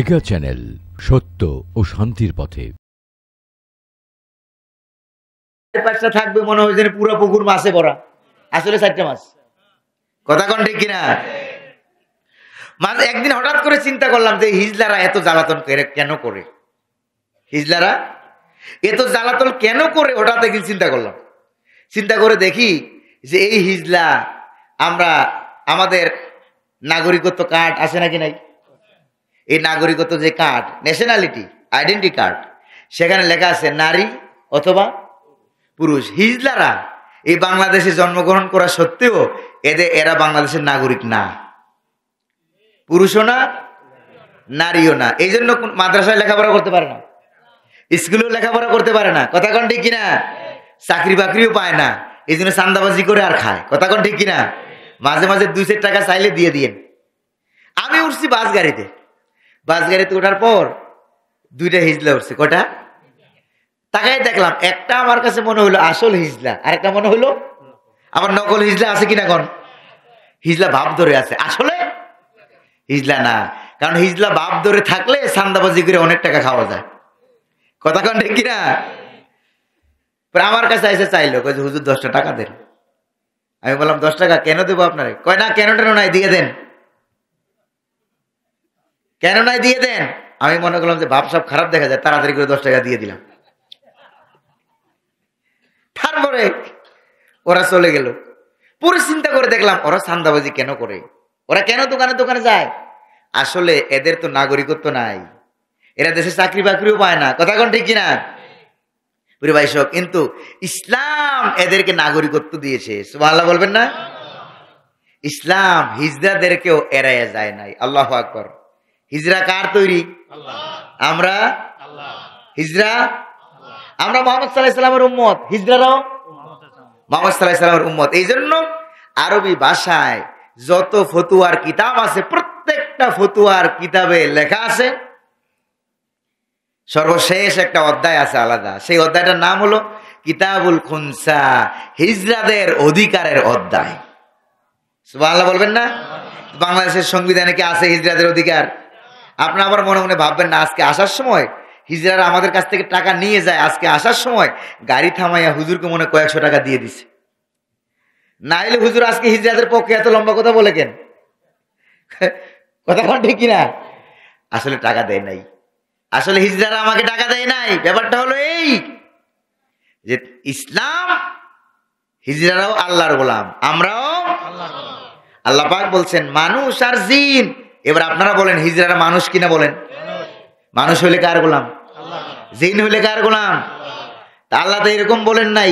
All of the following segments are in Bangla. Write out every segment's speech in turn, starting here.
মেগা চ্যানেল সত্য ও শান্তির পথে। থাকবে মনে হয় যেন পুকুর ভরা। আসলে চারটা কথা কন ঠিক কিনা? একদিন হঠাৎ করে চিন্তা করলাম যে হিজলারা এত জ্বালাতন করে কেন করে? হিজলারা এত জ্বালাতন কেন করে? হঠাৎ একদিন চিন্তা করলাম। চিন্তা করে দেখি যে এই হিজলা আমরা, আমাদের নাগরিকত্ব কার্ড আছে নাকি নাই? এই নাগরিকত্ব যে কার্ড ন্যাশনালিটি আইডেন্টি কার্ড সেখানে লেখা আছে নারী অথবা পুরুষ। হিজলারা এই বাংলাদেশে জন্মগ্রহণ করা সত্ত্বেও এদের এরা বাংলাদেশের নাগরিক না। পুরুষও না, নারীও না। এই জন্য মাদ্রাসায় লেখাপড়া করতে পারে না। স্কুলেও লেখাপড়া করতে পারে না। কথা কন ঠিক কিনা? চাকরি বাকরিও পায় না। এই জন্য চান্দাবাজি করে আর খায়। কথা কন ঠিক কিনা? মাঝে মাঝে দুই টাকা চাইলে দিয়ে দিয়েন। আমি উঠছি বাস গাড়িতে। বাস গাড়িতে ওঠার পর দুইটা হিজলা উঠছে কটা তাকাই দেখলাম, একটা আমার কাছে মনে হলো আসল হিজলা আর একটা মনে হলো আমার নকল হিজলা আছে কিনা কোন? হিজলা ভাব ধরে আছে। আসলে হিজলা না, কারণ হিজলা ভাব ধরে থাকলে সান্দাবাজি করে অনেক টাকা খাওয়া যায়। কথা কন ঠিক কিনা? আমার কাছে এসে চাইলো হুজুর দশটা টাকা দেন। আমি বললাম, দশ টাকা কেন দেবো আপনারে? কয়, না, কেন টেন নাই দিয়ে দেন। কেন নাই দিয়ে দেন? আমি মনে করলাম যে ভাব সব খারাপ দেখা যায়, তাড়াতাড়ি করে দশ টাকা দিয়ে দিলাম। তারপরে ওরা চলে গেল। পুরো চিন্তা করে দেখলাম, ওরা চান্দাবাজি কেন করে? ওরা কেন দোকানে দোকানে যায়? আসলে এদের তো নাগরিকত্ব নাই। এরা দেশে চাকরি বাকরিও পায় না। কথা কোন ঠিক কিনা? প্রিয় ভাই সব কিন্তু ইসলাম এদেরকে নাগরিকত্ব দিয়েছে। সুবহানাল্লাহ বলবেন না? ইসলাম হিজরাদেরকেও এড়াইয়া যায় নাই। আল্লাহ আকবর। হিজরা কার তৈরি? আমরা? হিজরা? আমরা মোহাম্মদ সাল্লাহ সাল্লামের উম্মত। হিজরারাও? মোহাম্মদ সাল্লাহ উম্মত। এই জন্য আরবি ভাষায় যত ফতুয়ার কিতাব আছে প্রত্যেকটা ফতুয়ার কিতাবে লেখা আছে। সর্বশেষ একটা অধ্যায় আছে আলাদা। সেই অধ্যায়টার নাম হলো কিতাবুল খুনসা হিজরাদের অধিকারের অধ্যায়। বাংলা বলবেন না? বাংলাদেশের সংবিধানে কি আছে হিজরাদের অধিকার? আপনার আবার মনে মনে ভাববেন না, আজকে আসার সময়? হিজরারা আমাদের কাছ থেকে টাকা নিয়ে যায়, আজকে আসার সময়? গাড়ি থামাইয়া হুজুরকে মনে কয়েকশো টাকা দিয়ে দিছে। না এলে হুজুর আজকে হিজরাদের পক্ষে এত লম্বা কথা বলে কেন? কথা ঠিক কিনা? আসলে টাকা দেয় নাই। আসলে হিজরারা আমাকে টাকা দেয় নাই। ব্যাপারটা হলো এই যে ইসলাম হিজরারাও আল্লাহর গোলাম, আমরাও আল্লাহ পাক বলছেন, মানুষ আর জিন এবার আপনারা বলেন হিজরারা মানুষ কিনা বলেন মানুষ হইলে কার গোলাম জিন হইলে কার গোলাম তা আল্লাহ তো এরকম বলেন নাই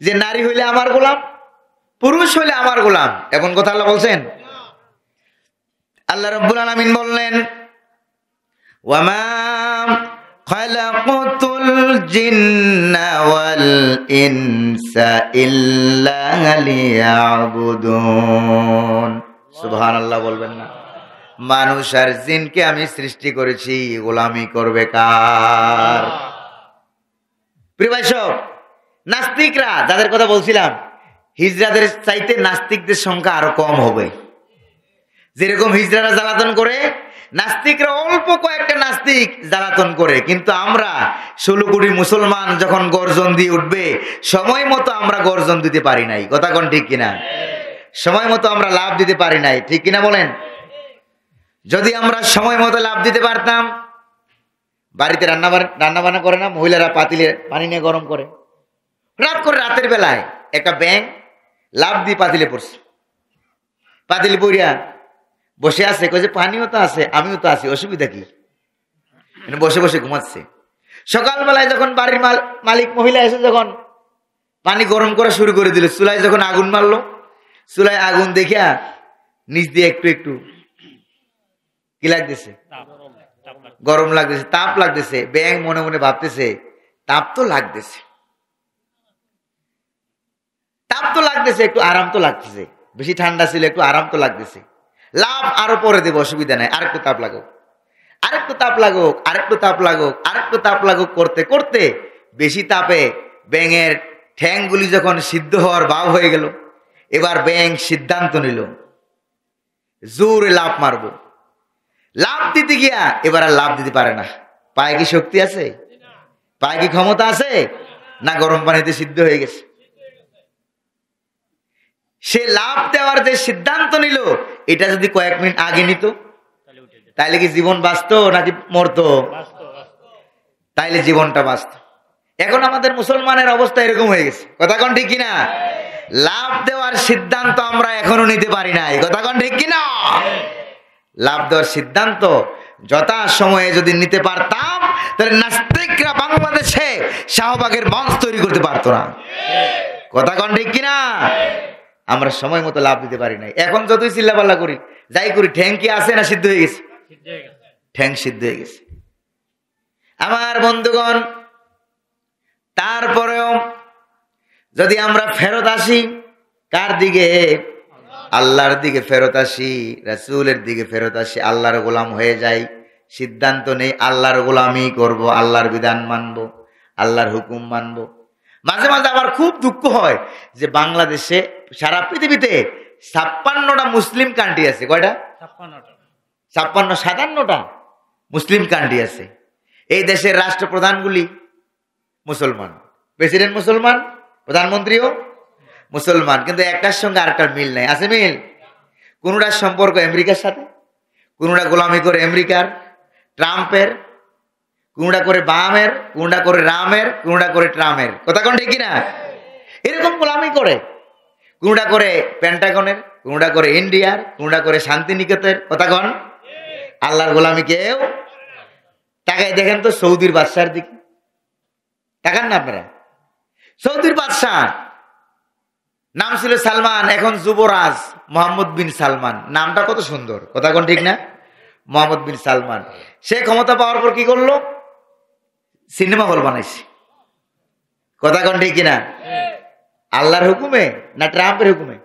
যে নারী হইলে আমার গোলাম পুরুষ হইলে আমার গোলাম এমন কথা আল্লাহ বলছেন আল্লাহ রব্বুল আলমিন বললেন ওয়ামা خلقت الجن والإنس إلا ليعبدون সুবহান আল্লাহ বলবেন না মানুষ আর জিনকে আমি সৃষ্টি করেছি, গোলামি করবে কার? নাস্তিকরা, যাদের কথা বলছিলাম, হিজরাদের চাইতে নাস্তিকদের সংখ্যা আরও কম হবে। যেরকম হিজরারা জ্বালাতন করে, নাস্তিকরা অল্প কয়েকটা নাস্তিক জ্বালাতন করে, কিন্তু আমরা ষোলো কোটি মুসলমান যখন গর্জন দিয়ে উঠবে, সময় মতো আমরা গর্জন দিতে পারি নাই। কথা কোন ঠিক কিনা? সময় মতো আমরা লাভ দিতে পারি নাই। ঠিক কিনা বলেন? যদি আমরা সময় মতো লাভ দিতে পারতাম, বাড়িতে রান্না রান্না বান্না করে না, মহিলারা পাতিলে পানি নিয়ে গরম করে। রাত করে রাতের বেলায় একটা ব্যাং লাভ দিয়ে পাতিলে পড়ছে। পাতিলে পড়িয়া বসে আছে যে পানিও তো আছে, আমিও তো আছি, অসুবিধা কি? বসে বসে ঘুমাচ্ছে। সকালবেলায় যখন বাড়ির মাল- মালিক মহিলা এসে যখন পানি গরম করা শুরু করে দিল, চুলায় যখন আগুন মারলো, চুলায় আগুন দেখিয়া নিচ দিয়ে একটু একটু কি লাগতেছে? গরম লাগতেছে তাপ লাগতেছে। ব্যাং মনে মনে ভাবতেছে তাপ তো লাগতেছে। তাপ তো লাগতেছে একটু আরাম তো লাগতেছে। বেশি ঠান্ডা ছিল একটু আরাম তো লাগতেছে। লাভ আরও পরে দেবো অসুবিধা নাই। আরেকটু তাপ লাগুক। আরেকটু তাপ লাগুক আরেকটু তাপ লাগুক আরেকটু তাপ লাগুক করতে করতে বেশি তাপে ব্যাঙের ঠ্যাংগুলি যখন সিদ্ধ হওয়ার ভাব হয়ে গেল এবার ব্যাং সিদ্ধান্ত নিল জোরে লাভ মারবো। লাভ দিতে গিয়া এবার আর লাভ দিতে পারে না। পায়ে কি শক্তি আছে? পায়ে কি ক্ষমতা আছে? না গরম পানিতে সিদ্ধ হয়ে গেছে। সে লাভ দেওয়ার যে সিদ্ধান্ত নিল, এটা যদি কয়েক মিনিট আগে নিত, তাইলে কি জীবন বাঁচত নাকি মরতো? তাইলে জীবনটা বাঁচত। এখন আমাদের মুসলমানের অবস্থা এরকম হয়ে গেছে। কথা কোন ঠিক কিনা? লাভ দেওয়ার সিদ্ধান্ত আমরা এখনও নিতে পারি নাই। কথা কোন ঠিক লাভ দেওয়ার সিদ্ধান্ত যথা সময়ে যদি নিতে পারতাম, তাহলে নাস্তিকরা বাংলাদেশে শাহবাগের মঞ্চ তৈরি করতে পারতো না। কথা কন ঠিক কিনা? আমরা সময় মতো লাভ দিতে পারি নাই। এখন যতই চিল্লাপাল্লা করি, যাই করি, ঠ্যাং কি আছে না সিদ্ধ হয়ে গেছে? ঠ্যাং সিদ্ধ হয়ে গেছে। আমার বন্ধুগণ, তারপরেও যদি আমরা ফেরত আসি, কার দিকে? আল্লাহর দিকে ফেরত আসি রাসুলের দিকে ফেরত আসি আল্লাহর গোলাম হয়ে যাই। সিদ্ধান্ত নেই আল্লাহর গোলামই করব আল্লাহর বিধান মানব আল্লাহর হুকুম মানব। মাঝে মাঝে আবার খুব দুঃখ হয় যে বাংলাদেশে সারা পৃথিবীতে ছাপ্পান্নটা মুসলিম কান্ট্রি আছে। কয়টা? ছাপ্পান্ন সাতান্নটা মুসলিম কান্ট্রি আছে। এই দেশের রাষ্ট্রপ্রধানগুলি মুসলমান। প্রেসিডেন্ট মুসলমান প্রধানমন্ত্রীও মুসলমান, কিন্তু একটার সঙ্গে আরেকটার মিল নাই। আছে মিল? কোনোটার সম্পর্ক আমেরিকার সাথে, কোনোটা গোলামি করে আমেরিকার, ট্রাম্পের, কোনোটা করে বামের, কোনোটা করে রামের, কোনোটা করে ট্রামের কথা কোন ঠিক না এরকম গোলামি করে। কোনোটা করে প্যান্টাগনের, কোনোটা করে ইন্ডিয়ার, কোনোটা করে শান্তিনিকেতের কথা কন? আল্লাহর গোলামি কেউ তাকায় দেখেন তো সৌদির বাদশার দিকে। তাকান না আপনারা। সৌদির বাদশাহ নাম ছিল সালমান, এখন যুবরাজ, মোহাম্মদ বিন সালমান। নামটা কত সুন্দর, কথা কোন ঠিক না? মোহাম্মদ বিন সালমান। সে ক্ষমতা পাওয়ার পর কি করল? সিনেমা হল বানাইছে। কথা কোন ঠিক কিনা? আল্লাহর হুকুমে না ট্রাম্পের হুকুমে?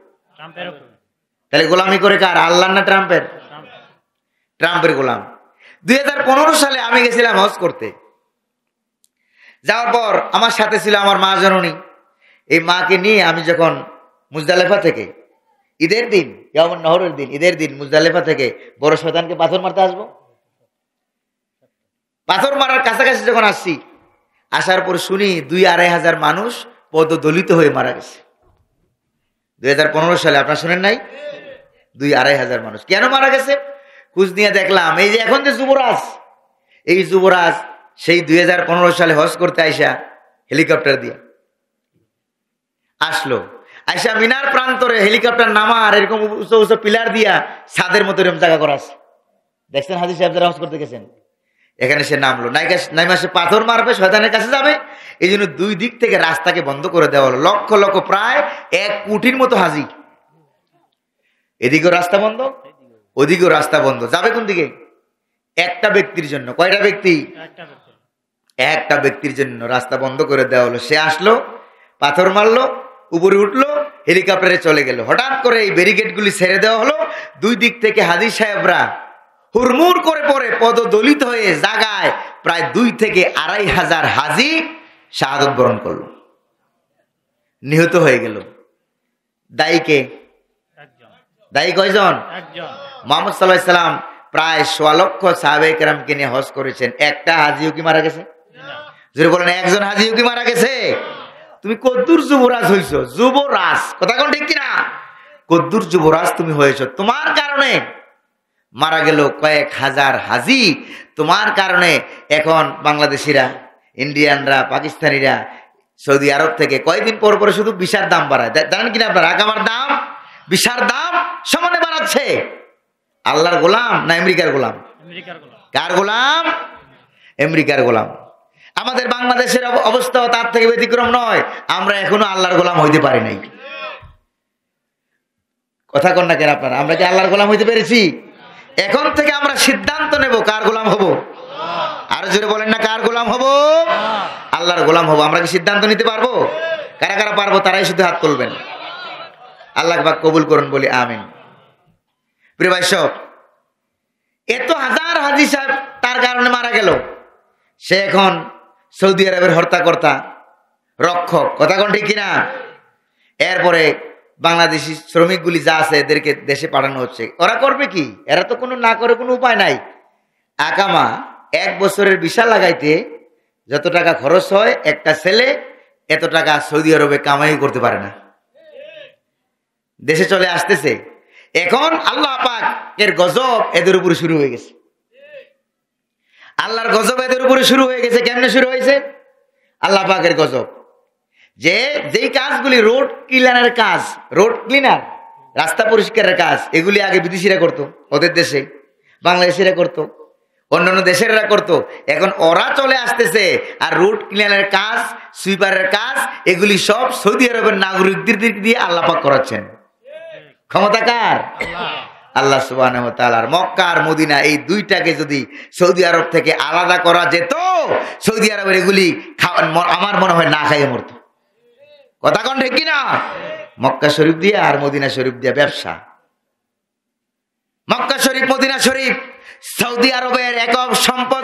তাহলে গোলামি করে কার আল্লাহ না ট্রাম্পের? ট্রাম্পের গোলাম। দুই হাজার পনেরো সালে আমি গেছিলাম হজ করতে। যাওয়ার পর আমার সাথে ছিল আমার মা জননী। এই মাকে নিয়ে আমি যখন মুজদালেফা থেকে। ঈদের দিন যেমন নহরের দিন, ঈদের দিন মুজদালেফা থেকে বড় শতানকে পাথর মারতে আসব? পাথর মারার কাছাকাছি যখন আসছি, আসার পর শুনি দুই আড়াই হাজার মানুষ পদদলিত হয়ে মারা গেছে। দুই হাজার পনেরো সালে আপনার শুনেন নাই? দুই আড়াই হাজার মানুষ। কেন মারা গেছে? খুঁজ নিয়ে দেখলাম, এই যে এখন যে যুবরাজ, এই যুবরাজ সেই দুই হাজার পনেরো সালে হজ করতে আইসা হেলিকপ্টার দিয়ে। আসলো। আইসা মিনার প্রান্তরে হেলিকপ্টার নামার এরকম উঁচু উঁচু পিলার দিয়া ছাদের মতো এরকম জায়গা করা আছে দেখছেন হাজির সাহেব যারা করতে গেছেন? এখানে সে নামলো। নাইকা নাইমা সে পাথর মারবে, শয়তানের কাছে যাবে। এই জন্য দুই দিক থেকে রাস্তাকে বন্ধ করে দেওয়া হলো। লক্ষ লক্ষ প্রায় এক কোটির মতো হাজি। এদিকেও রাস্তা বন্ধ, ওদিকেও রাস্তা বন্ধ। যাবে কোন দিকে? একটা ব্যক্তির জন্য। কয়টা ব্যক্তি? একটা ব্যক্তির জন্য। রাস্তা বন্ধ করে দেওয়া হলো। সে আসলো, পাথর মারলো উপরে উঠল হেলিকপ্টারে চলে গেল। হঠাৎ করে এই ব্যারিকেডগুলি ছেড়ে দেওয়া হলো। দুই দিক থেকে হাজির সাহেবরা হুড়মুড় করে পড়ে পদদলিত হয়ে জাগায় প্রায় দুই থেকে আড়াই হাজার হাজি শাহাদত বরণ করল। নিহত হয়ে গেল। দায়ীকে দায়ী কয়জন? মোহাম্মদ সাল্লাহ সাল্লাম প্রায় সোয়া লক্ষ সাহাবে কেরামকে নিয়ে হজ করেছেন। একটা হাজিও কি মারা গেছে? যদি বলেন একজন হাজিও কি মারা গেছে? তুমি কদ্দুর যুবরাজ হইছ যুবরাজ। কথা কোন ঠিক কিনা? কদ্দুর যুবরাজ তুমি হয়েছ। তোমার কারণে মারা গেল কয়েক হাজার হাজি। তোমার কারণে এখন বাংলাদেশিরা ইন্ডিয়ানরা পাকিস্তানিরা সৌদি আরব থেকে কয়েকদিন পর পরে শুধু বিশার দাম বাড়ায়। জানেন কিনা আপনার? আগামার দাম বিশার দাম সমানে বাড়াচ্ছে। আল্লাহর গোলাম না আমেরিকার গোলাম। কার গোলাম? আমেরিকার গোলাম। আমাদের বাংলাদেশের অবস্থাও তার থেকে ব্যতিক্রম নয়। আমরা এখনও আল্লাহর গোলাম হইতে পারি নাই। কথা কন না কেন আপনারা? আমরা কি আল্লাহর গোলাম হইতে পেরেছি? এখন থেকে আমরা সিদ্ধান্ত নেব কার গোলাম হব। আরও জোরে বলেন না, কার গোলাম হব? আল্লাহর গোলাম হব। আমরা কি সিদ্ধান্ত নিতে পারব? কারা কারা পারব তারাই শুধু হাত তুলবেন। আল্লাহ পাক কবুল করুন, বলি আমিন। প্রিয় ভাই সব, এত হাজার হাজি সাহেব তার কারণে মারা গেল। সে এখন সৌদি আরবের হর্তাকর্তা, রক্ষক, কথা কোন ঠিক কিনা? এরপরে বাংলাদেশি শ্রমিকগুলি যা আছে এদেরকে দেশে পাঠানো হচ্ছে। ওরা করবে কি? এরা তো কোনো না করে কোনো উপায় নাই। আকামা এক বছরের বিশাল লাগাইতে যত টাকা খরচ হয়, একটা ছেলে এত টাকা সৌদি আরবে কামাই করতে পারে না। দেশে চলে আসতেছে। এখন আল্লাহ পাক এর গজব এদের উপরে শুরু হয়ে গেছে। আল্লাহর গজব এদের উপরে শুরু হয়ে গেছে, কেমনে শুরু হয়েছে? আল্লাহ পাকের গজব। যে, যেই কাজগুলি রোড ক্লিনারের কাজ রোড ক্লিনার রাস্তা পরিষ্কারের কাজ, এগুলি আগে বিদেশিরা করতো, ওদের দেশে, বাংলাদেশিরা করতো, অন্যান্য দেশেরা করতো। এখন ওরা চলে আসতেছে, আর রোড ক্লিনারের কাজ সুইপারের কাজ, এগুলি সব সৌদি আরবের নাগরিকদের দিক দিয়ে আল্লাপাক করাচ্ছেন। ক্ষমতা কার? আল্লাহ সুবাহ মক্কা আর মদিনা এই দুইটাকে যদি সৌদি আরব থেকে আলাদা করা যেত, সৌদি আরবের এগুলি আমার মনে হয় না খাইয়ে মরত। কথা কন ঠিক কিনা? মক্কা শরীফ দিয়ে আর মদিনা শরীফ দিয়ে ব্যবসা। মক্কা শরীফ, মদিনা শরীফ, সৌদি আরবের একক সম্পদ